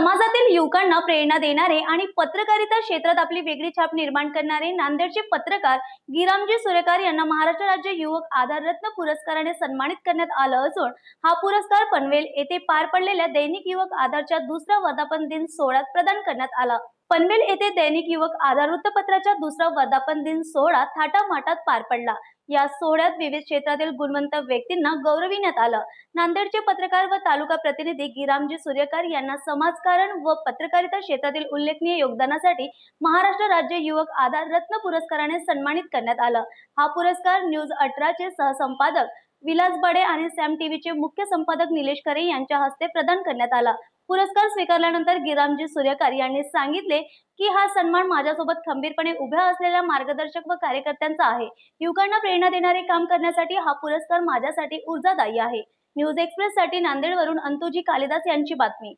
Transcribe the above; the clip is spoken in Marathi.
समाजातील युवकांना प्रेरणा देणारे आणि पत्रकारिता क्षेत्रात आपली वेगळी छाप निर्माण करणारे नांदेडचे पत्रकार गिरामजी सुरेकार यांना महाराष्ट्र राज्य युवक आधार रत्न पुरस्काराने सन्मानित करण्यात आलं असून हा पुरस्कार पनवेल येथे पार पडलेल्या दैनिक युवक आधारच्या दुसऱ्या वर्धापन दिन सोहळ्यात प्रदान करण्यात आला. पनवेल येथे दैनिक युवक आधार वृत्तपत्राच्या दुसरा वर्धापन दिन सोहळा थाटामाटात पार पडला. या सोहळ्यात विविध क्षेत्रातील गुणवंत व्यक्तींना गौरविण्यात आलं. नांदेडचे पत्रकार व तालुका प्रतिनिधी गिरामजी सूर्यकर यांना समाजकारण व पत्रकारिता क्षेत्रातील उल्लेखनीय योगदानासाठी महाराष्ट्र राज्य युवक आधार रत्न पुरस्काराने सन्मानित करण्यात आलं. हा पुरस्कार न्यूज अठराचे सहसंपादक विलास बडे आणि सॅम टीव्हीचे मुख्य संपादक निलेश खरे यांच्या हस्ते प्रदान करण्यात आला. पुरस्कार स्वीकारल्यानंतर गिरामजी सूर्यकर यांनी सांगितले की हा सन्मान माझ्यासोबत खंबीरपणे उभ्या असलेल्या मार्गदर्शक व कार्यकर्त्यांचा आहे. युवकांना प्रेरणा देणारे काम करण्यासाठी हा पुरस्कार माझ्यासाठी ऊर्जादायी आहे. न्यूज एक्सप्रेस साठी नांदेडवरून अंतुजी कालिदास यांची बातमी.